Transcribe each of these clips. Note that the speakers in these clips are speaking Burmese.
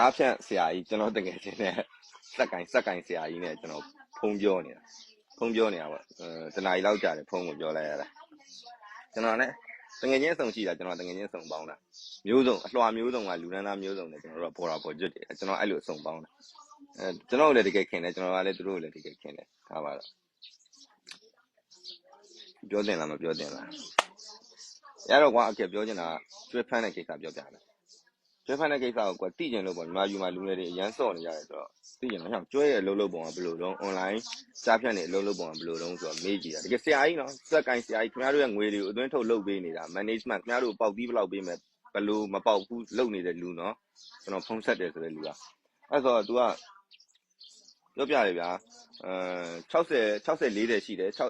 ကြားဖြန့်ဆရာကြီးကျွန်တော်တကယ်ချင်းနဲ့စက်ကင်စက်ကင်ဆရာကြီးနဲ့ကျွန်တော်ဖုံးပြောနေတာဖုံးပြောနေတာပေါ့အဲတနားရီလောက်ကြာတယ်ဖုံးကိုပြောလိုက်ရတာကျွန်တော်နဲ့တကယ်ချင်းစုံရှိတာကျွန်တော်တကယ်ချင်းစုံပေါင်းတာမျိုးစုံအလွှာမျိုးစုံကလူနန်းသားမျိုးစုံနဲ့ကျွန်တော်တို့ကပေါ်တာပေါ်ကျွတ်တယ်ကျွန်တော်အဲ့လိုစုံပေါင်းတာအဲကျွန်တော်လည်းတကယ်ခင်တယ်ကျွန်တော်ကလည်းသူတို့လည်းတကယ်ခင်တယ်ဒါပါတော့ပြောတင်လားမပြောတင်လားရတော့ကွာအကယ်ပြောချင်တာကျွဲဖမ်းတဲ့ကိစ္စပြောပြတယ် ကျွဲဖမ်းတဲ့ကိစ္စကိုကွာတိကျင်လို့ပေါ့ညီမယူမလူငယ်တွေအရန်စော့နေရတယ်ဆိုတော့တိကျင်တော့ဟောကျွဲရဲ့အလုပ်လုပ်ပုံကဘယ်လိုတော့ online စားဖြတ်နေအလုပ်လုပ်ပုံကဘယ်လိုတော့ဆိုတော့မေးကြည့်တာတကယ်ဆရာကြီးနော်စက်ကိုင်းဆရာကြီးခင်ဗျားတို့ရဲ့ငွေတွေကိုအသွင်းထုတ်လုပ်ပေးနေတာ management ခင်ဗျားတို့ပေါက်ပြီးဘယ်လောက်ပေးမယ်ဘယ်လိုမပေါက်ဘူးလုပ်နေတဲ့လူနော်ကျွန်တော်ဖုံးဆက်တယ်ဆိုတဲ့လူကအဲ့ဆိုတော့ तू ကပြောပြတယ်ဗျာအဲ60 60 40ရှိတယ်6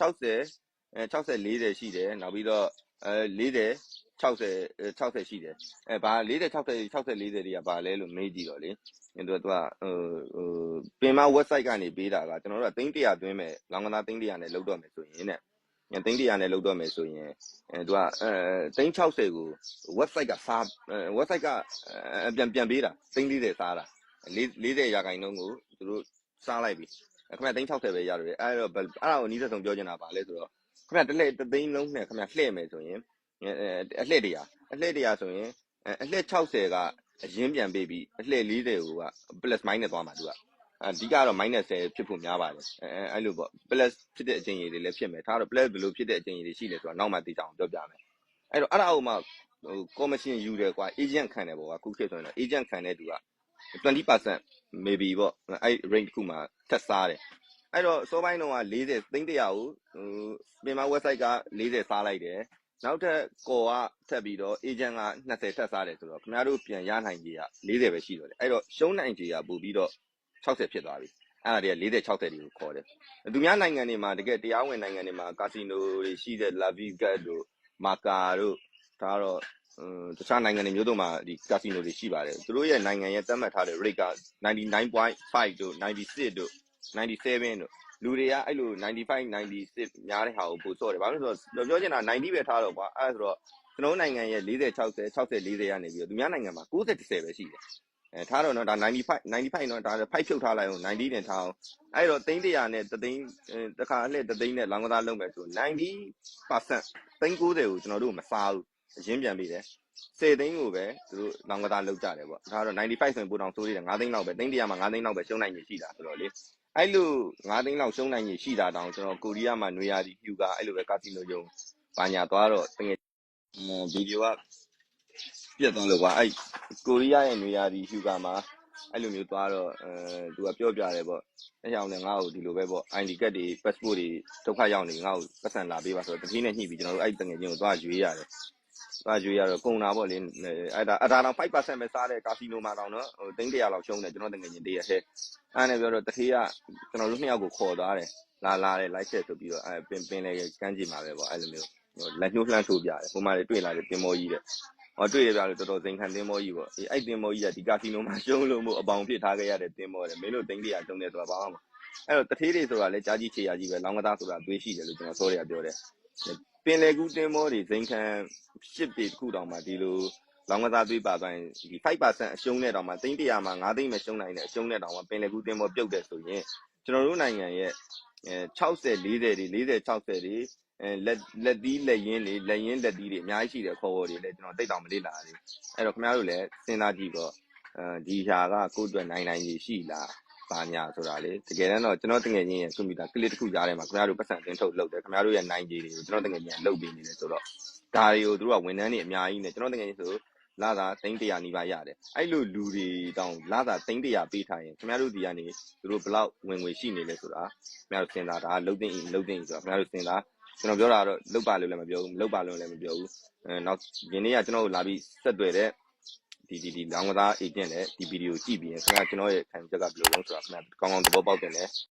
60အဲ60 40ရှိတယ်နောက်ပြီးတော့အဲ40 60 60ရှိတယ်အဲဘာ40 60 60 40တွေကဘာလဲလို့မေးကြည့်တော့လေအဲသူကသူကဟိုဟိုပင်မ website ကနေပေးတာကကျွန်တော်တို့ကသိန်း100သွင်းမယ်လောင်ကသားသိန်း100နဲ့လောက်တော့မယ်ဆိုရင်တဲ့အဲသိန်း100နဲ့လောက်တော့မယ်ဆိုရင်အဲသူကအဲသိန်း60ကို website ကစား website ကပြန်ပြန်ပေးတာသိန်း40စားတာ40ရာခိုင်နှုန်းကိုသူတို့စားလိုက်ပြီခင်ဗျသိန်း60ပဲရတယ်အဲ့တော့အဲ့ဒါကိုအနည်းဆုံးပြောချင်တာပါလဲဆိုတော့ခင်ဗျတစ်လှည့်တစ်သိန်းလုံးနဲ့ခင်ဗျလှည့်မယ်ဆိုရင် အလှည့်တရားအလှည့်တရားဆိုရင်အလှည့်60ကအရင်ပြန်ပေးပြီးအလှည့်40ကိုက plus minus သွားမှာသူကအဓိကတော့ minus 10ဖြစ်ဖို့များပါတယ်အဲအဲ့လိုပေါ့ plus ဖြစ်တဲ့အချိန်ကြီးတွေလည်းဖြစ်မယ်ဒါတော့ plus ဘယ်လိုဖြစ်တဲ့အချိန်ကြီးတွေရှိလဲဆိုတော့နောက်မှသိကြအောင်ပြောပြမယ်အဲ့တော့အဲ့ဒါအောက်မှာဟို commission ယူတယ်ကွာ agent ခံတယ်ပေါ့ကွာခုခေတ်ဆိုရင်တော့ agent ခံတဲ့သူက20% maybe ပေါ့အဲ့ range တစ်ခုမှာထက်စားတယ်အဲ့တော့စောပိုင်းတော့က40သိန်း100ကိုဟိုပြင်မ website က40စားလိုက်တယ် နောက်ထပ်ကော်ကထပ်ပြီးတော့ agent က20ထပ်စားတယ်ဆိုတော့ခင်ဗျားတို့ပြန်ရနိုင်ကြီးက40ပဲရှိတော့တယ်အဲ့တော့ရှုံးနိုင်ကြီးကပို့ပြီးတော့60ဖြစ်သွားပြီအဲ့ဒါတွေက40 60တွေကိုခေါ်တယ်သူများနိုင်ငံတွေမှာတကယ်တရားဝင်နိုင်ငံတွေမှာကာစီနိုတွေရှိတဲ့ La Vegas တို့မာကာတို့ဒါတော့တခြားနိုင်ငံတွေမျိုးတို့မှာဒီကာစီနိုတွေရှိပါတယ်သူတို့ရဲ့နိုင်ငံရဲ့သတ်မှတ်ထားတဲ့ rate က99.5တို့96တို့97တို့ လူတွေကအဲ့လို95 96များတဲ့ဟာကိုပို့စော့တယ်ဘာလို့လဲဆိုတော့ပြောချင်တာ90ပဲထားတော့ကွာအဲ့ဒါဆိုတော့ကျွန်တော်နိုင်ငံရဲ့40 60 60 40ကနေပြီးတော့သူများနိုင်ငံမှာ90 10ပဲရှိတယ်အဲထားတော့နော်ဒါ95 95နော်ဒါ5ဖြုတ်ထားလိုက်အောင်90နဲ့ထားအောင်အဲ့တော့သိန်း100နဲ့တသိန်းတခါအလှည့်တသိန်းနဲ့လောင်းကစားလုပ်မယ်ဆို90%သိန်း90ကိုကျွန်တော်တို့မစားဘူးအရင်ပြန်ပြီးတယ်10သိန်းကိုပဲသူတို့လောင်းကစားလုပ်ကြတယ်ပေါ့ဒါကတော့95ဆိုရင်ပိုတောင်ဆိုးသေးတယ်9သိန်းလောက်ပဲသိန်း100မှာ9သိန်းလောက်ပဲရှုံးနိုင်နေရှိတာဆိုတော့လေ အဲ့လို9သိန်းလောက်ရှုံးနိုင်နေရှိတာတောင်ကျွန်တော်ကိုရီးယားမှာနွေရာသီဖြူကအဲ့လိုပဲကာစီနိုယုံဘာညာသွားတော့တကယ်ဗီဒီယိုကပြတ်သွားလို့ကွာအဲ့ကိုရီးယားရဲ့နွေရာသီဖြူကမှာအဲ့လိုမျိုးသွားတော့အဲသူကပြောပြတယ်ပေါ့အဲ့ကြောင့်လည်းငါ့ကိုဒီလိုပဲပေါ့ ID ကတ်တွေ passport တွေဒုက္ခရောက်နေငါ့ကိုပတ်စံလာပေးပါဆိုတော့တတိနဲ့ညှိပြီးကျွန်တော်တို့အဲ့တငယ်ချင်းကိုသွားရွေးရတယ် သွားရွေးရတော့ကုန်တာပေါ့လေအဲ့ဒါအဒါတော့5%ပဲစားတဲ့ကာစီနိုမှာတောင်နော်ဟိုသိန်း100လောက်ရှုံးတယ်ကျွန်တော်တငယ်ချင်းတရက်ထဲအဲ့နဲ့ပြောတော့တထေးကကျွန်တော်တို့နှစ်ယောက်ကိုခေါ်သွားတယ်လာလာတယ်လိုက်ချက်ဆိုပြီးတော့အဲပင်ပင်လေကန်းကြည့်မှာပဲပေါ့အဲ့လိုမျိုးလက်ညှိုးလှမ်းထိုးပြတယ်ဟိုမှာတွေ့လာတယ်တင်မောကြီးတဲ့ဟောတွေ့ရပြလို့တော်တော်စိန်ခံတင်မောကြီးပေါ့အေးအဲ့တင်မောကြီးကဒီကာစီနိုမှာရှုံးလို့မို့အပေါင်ဖြစ်ထားခဲ့ရတဲ့တင်မောတယ်မင်းတို့သိန်း100ရှုံးတယ်ဆိုတာဘာမှမအဲ့တော့တထေးတွေဆိုတာလည်းကြားကြီးချေရကြီးပဲလောင်းကသားဆိုတာတွေးရှိတယ်လို့ကျွန်တော်စောရပြောတယ် ပင်လေကူးတင်မောတွေဇိန်ခံရှစ်ပေတစ်ခုတောင်မှဒီလိုလောင်းကစားသွေးပါသွားရင်ဒီ5%အရှုံးနဲ့တောင်မှသိန်း100မှာ9သိန်းပဲရှုံးနိုင်တယ်အရှုံးနဲ့တောင်မှပင်လေကူးတင်မောပြုတ်တယ်ဆိုရင်ကျွန်တော်တို့နိုင်ငံရဲ့အဲ60 40တွေ40 60တွေအဲလက်လက်သီးလက်ရင်းတွေလက်ရင်းလက်သီးတွေအများကြီးရှိတယ်ခေါ်ဝေါ်တွေလည်းကျွန်တော်တိတ်တောင်မလေ့လာသေးအဲ့တော့ခင်ဗျားတို့လည်းစဉ်းစားကြည့်တော့အဲဒီဟာကကိုယ့်အတွက်နိုင်နိုင်ကြီးရှိလား ပါညာဆိုတာလေတကယ်တမ်းတော့ကျွန်တော်တငယ်ချင်းရဲ့ကွန်ပျူတာကလစ်တစ်ခုကြားထဲမှာခင်ဗျားတို့ပတ်စံတင်ထုတ်လုပ်တယ်ခင်ဗျားတို့ရဲ့နိုင်ကြီးတွေကိုကျွန်တော်တငယ်ချင်းကလုပ်ပေးနေတယ်ဆိုတော့ဒါတွေကိုတို့ကဝန်ထမ်းတွေအများကြီးနဲ့ကျွန်တော်တကယ်ချင်းဆိုလာတာသိန်း100နီးပါးရတယ်အဲ့လိုလူတွေတောင်လာတာသိန်း100ပေးထားရင်ခင်ဗျားတို့ဒီကနေသူတို့ဘလောက်ဝင်ငွေရှိနေလဲဆိုတာခင်ဗျားတို့စဉ်းစားဒါလုတ်သိန်းလုတ်သိန်းဆိုတာခင်ဗျားတို့စဉ်းစားကျွန်တော်ပြောတာကတော့လုတ်ပါလို့လည်းမပြောဘူးလုတ်ပါလို့လည်းမပြောဘူးအဲနောက်ဒီနေ့ကကျွန်တော်တို့လာပြီးဆက်တွေ့တဲ့ ဒီဒီဒီလောင်းကစား agent နဲ့ဒီဗီဒီယိုကြည့်ပြီးရင်ခင်ဗျားကျွန်တော်ရဲ့ခံချက်ကဘယ်လိုလဲဆိုတာခင်ဗျားကောင်းကောင်းသဘောပေါက်တယ်လေ